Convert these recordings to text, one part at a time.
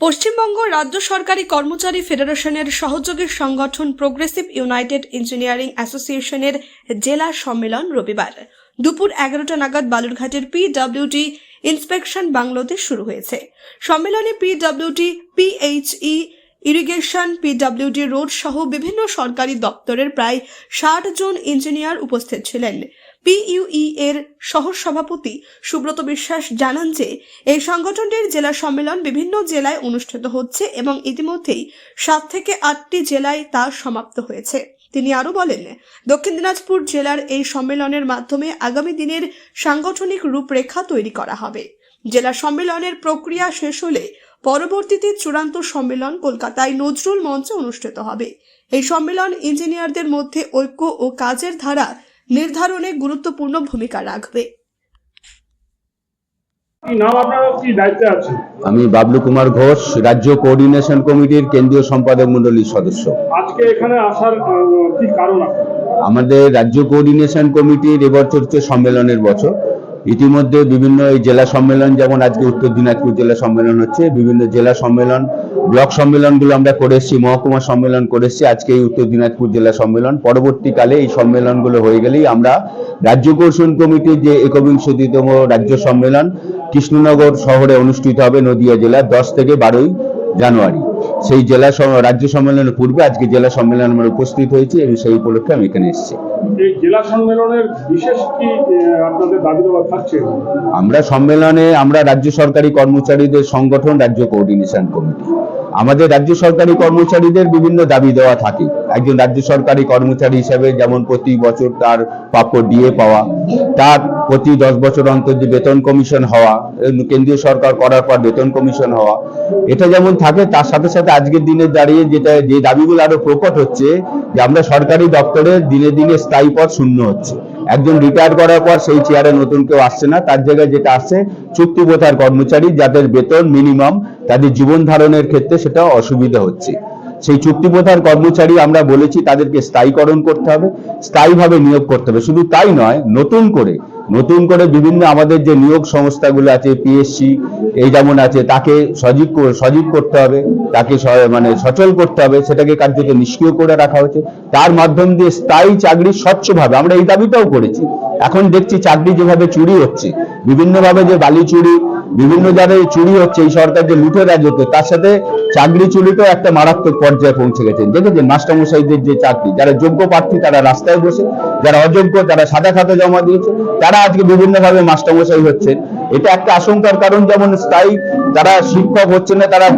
পশ্চিমবঙ্গ রাজ্য সরকারি কর্মচারী ফেডারেশনের সহযোগী সংগঠন প্রোগ্রেসিভ ইউনাইটেড ইঞ্জিনিয়ারিং অ্যাসোসিয়েশনের জেলা সম্মেলন রবিবার। দুপুর এগারোটা নাগাদ বালুরঘাটের পিডব্লিউডি ইন্সপেকশন বাংলোতে শুরু হয়েছে। সম্মেলনে PWD PHE irrigation, PWD, road সহ বিভিন্ন সরকারি দপ্তরের প্রায় ষাট জন ইঞ্জিনিয়ার উপস্থিত ছিলেন। পিইউই এর সহ সভাপতি সুব্রত বিশ্বাস জানান যে, এই সংগঠনটির জেলা সম্মেলন বিভিন্ন জেলায় অনুষ্ঠিত হচ্ছে এবং ইতিমধ্যেই সাত থেকে আটটি জেলায় তা সমাপ্ত হয়েছে। তিনি আরও বলেন, দক্ষিণ দিনাজপুর জেলার এই সম্মেলনের মাধ্যমে আগামী দিনের সাংগঠনিক রূপরেখা তৈরি করা হবে। জেলা সম্মেলনের প্রক্রিয়া শেষ হলে পরবর্তীতে চূড়ান্ত সম্মেলন কলকাতায় নজরুল মঞ্চে অনুষ্ঠিত হবে। এই সম্মেলন ইঞ্জিনিয়ারদের মধ্যে ঐক্য ও কাজের ধারা নির্ধারণে গুরুত্বপূর্ণ ভূমিকা রাখবে। কি নাম আপনার কি? দায়িত্বে আছেন? আমি বাবলু কুমার ঘোষ রাজ্য কোঅর্ডিনেশন কমিটির কেন্দ্রীয় সম্পাদক মন্ডলীর সদস্য। আজকে এখানে আসার কি কারণ আমাদের রাজ্য কোঅর্ডিনেশন কমিটির এবছর হচ্ছে সম্মেলনের বছর। ইতিমধ্যে বিভিন্ন এই জেলা সম্মেলন, যেমন আজকে উত্তর দিনাজপুর জেলা সম্মেলন হচ্ছে, বিভিন্ন জেলা সম্মেলন, ব্লক সম্মেলনগুলো আমরা করে এসেছি, মহকুমা সম্মেলন করে এসেছি, আজকে এই উত্তর দিনাজপুর জেলা সম্মেলন। পরবর্তীকালে এই সম্মেলনগুলো হয়ে গেলেই আমরা রাজ্য কোর্শন কমিটির যে একবিংশতিতম রাজ্য সম্মেলন, কৃষ্ণনগর শহরে অনুষ্ঠিত হবে নদিয়া জেলার দশ থেকে বারোই জানুয়ারি। সেই জেলা রাজ্য সম্মেলনের পূর্বে আজকে জেলা সম্মেলন আমরা উপস্থিত হয়েছি এবং সেই উপলক্ষে আমি এখানে এসেছি। জেলা সম্মেলনের বিশেষ কি আপনাদের দাবি দেওয়া থাকছে? আমরা সম্মেলনে আমরা রাজ্য সরকারি কর্মচারীদের সংগঠন রাজ্য কোঅর্ডিনেশন কমিটি আমাদের রাজ্য সরকারি কর্মচারীদের বিভিন্ন দাবি দেওয়া থাকে। একজন রাজ্য সরকারি কর্মচারী হিসেবে যেমন প্রতি বছর তার প্রাপ্য ডিএ পাওয়া তার প্রতি দশ বছর অন্তর যে বেতন কমিশন হওয়া কেন্দ্রীয় সরকার করার পর বেতন কমিশন হওয়া, এটা যেমন থাকে, তার সাথে সাথে আজকের দিনে দাঁড়িয়ে যেটা, যে দাবিগুলো আরও প্রকট হচ্ছে, যে আমরা সরকারি দপ্তরে দিনে দিনে স্থায়ী পদ শূন্য হচ্ছে। একজন রিটায়ার করার পর সেই চেয়ারে নতুন কেউ আসছে না, তার জায়গায় যেটা আসছে চুক্তিবোধার কর্মচারী, যাদের বেতন মিনিমাম তাদের জীবন ধারণের ক্ষেত্রে সেটা অসুবিধা হচ্ছে। সেই চুক্তিবোধার কর্মচারী আমরা বলেছি, তাদেরকে স্থায়ীকরণ করতে হবে, স্থায়ীভাবে নিয়োগ করতে হবে। শুধু তাই নয়, নতুন করে নতুন করে বিভিন্ন আমাদের যে নিয়োগ সংস্থাগুলো আছে পিএসসি এই যেমন আছে, তাকে সজীব সজীব করতে হবে, তাকে মানে সচল করতে হবে, সেটাকে কার্যত নিষ্ক্রিয় করে রাখা হয়েছে। তার মাধ্যম দিয়ে স্থায়ী চাকরি স্বচ্ছভাবে, আমরা এই দাবিটাও করেছি। এখন দেখছি চাকরি যেভাবে চুরি হচ্ছে, বিভিন্নভাবে যে বালি চুরি বিভিন্ন জায়গায় চুরি হচ্ছে এই সরকার যে লুটে রাজত্ব তার সাথে চাকরি চুরিতেও একটা মারাত্মক পর্যায়ে পৌঁছে গেছেন। দেখেছেন? মাস্টারমশাইদের যে চাকরি, যারা যোগ্য প্রার্থী তারা রাস্তায় বসে, যারা অযোগ্য তারা সাদা খাতা জমা দিয়েছে, তারা আজকে বিভিন্নভাবে মাস্টারমশাই হচ্ছেন। এটা একটা আশঙ্কার কারণ, যেমন স্থায়ী তারা শিক্ষক হচ্ছে না, তারা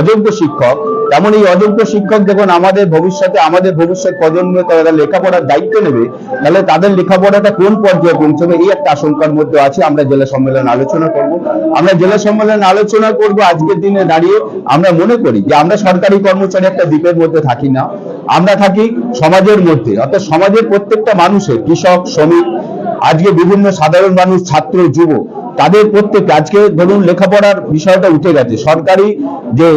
অযোগ্য শিক্ষক তেমন এই অযোগ্য শিক্ষক যখন আমাদের ভবিষ্যতে, আমাদের ভবিষ্যৎ প্রজন্মে তারা লেখাপড়ার দায়িত্ব নেবে, তাহলে তাদের লেখাপড়াটা কোন পর্যায়ে পৌঁছবে? এই একটা আশঙ্কার মধ্যে আছে। আমরা জেলা সম্মেলন আলোচনা করব। আমরা জেলা সম্মেলন আলোচনা করব আজকের দিনে দাঁড়িয়ে। আমরা মনে করি যে আমরা সরকারি কর্মচারী একটা দ্বীপের মধ্যে থাকি না। আমরা থাকি সমাজের মধ্যে। অর্থাৎ সমাজের প্রত্যেকটা মানুষের, কৃষক, শ্রমিক, আজকে বিভিন্ন সাধারণ মানুষ, ছাত্র যুব তাদের প্রত্যেক, আজকে ধরুন লেখাপড়ার বিষয়টা উঠে গেছে। সরকারি যে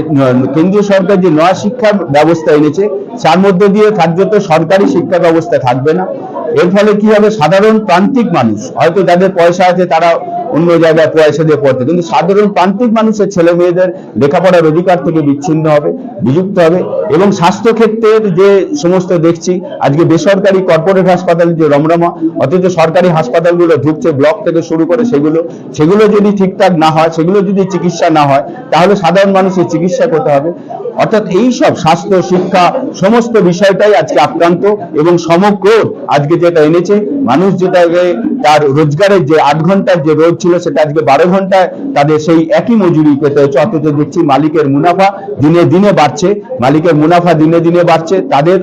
কেন্দ্রীয় সরকার যে নয়া শিক্ষা ব্যবস্থা এনেছে, তার মধ্যে দিয়ে কার্যত সরকারি শিক্ষা ব্যবস্থা থাকবে না। এর ফলে কি হবে? সাধারণ প্রান্তিক মানুষ, হয়তো যাদের পয়সা আছে তারা অন্য জায়গায় পয়সা দিয়ে পড়তে। কিন্তু সাধারণ প্রান্তিক মানুষের ছেলে মেয়েদের লেখাপড়ার অধিকার থেকে বিচ্ছিন্ন হবে বিযুক্ত হবে এবং স্বাস্থ্য ক্ষেত্রের যে সমস্ত দেখছি, আজকে বেসরকারি কর্পোরেট হাসপাতাল যে রমরমা, অথচ সরকারি হাসপাতালগুলো ঢুকছে, ব্লক থেকে শুরু করে সেগুলো সেগুলো যদি ঠিকঠাক না হয়, সেগুলো যদি চিকিৎসা না হয়, তাহলে সাধারণ মানুষের চিকিৎসা করতে হবে। অর্থাৎ এই সব স্বাস্থ্য, শিক্ষা, সমস্ত বিষয়টাই আজকে আক্রান্ত এবং সমগ্র আজকে যেটা এনেছে, মানুষ যেটাকে তার রোজগারের যে আট ঘণ্টার যে রোজ ছিল সেটা আজকে বারো ঘন্টায় তাদের সেই একই মজুরি পেতে হচ্ছে। অথচ দেখছি মালিকের মুনাফা দিনে দিনে বাড়ছে। মালিকের মুনাফা দিনে দিনে বাড়ছে। তাদের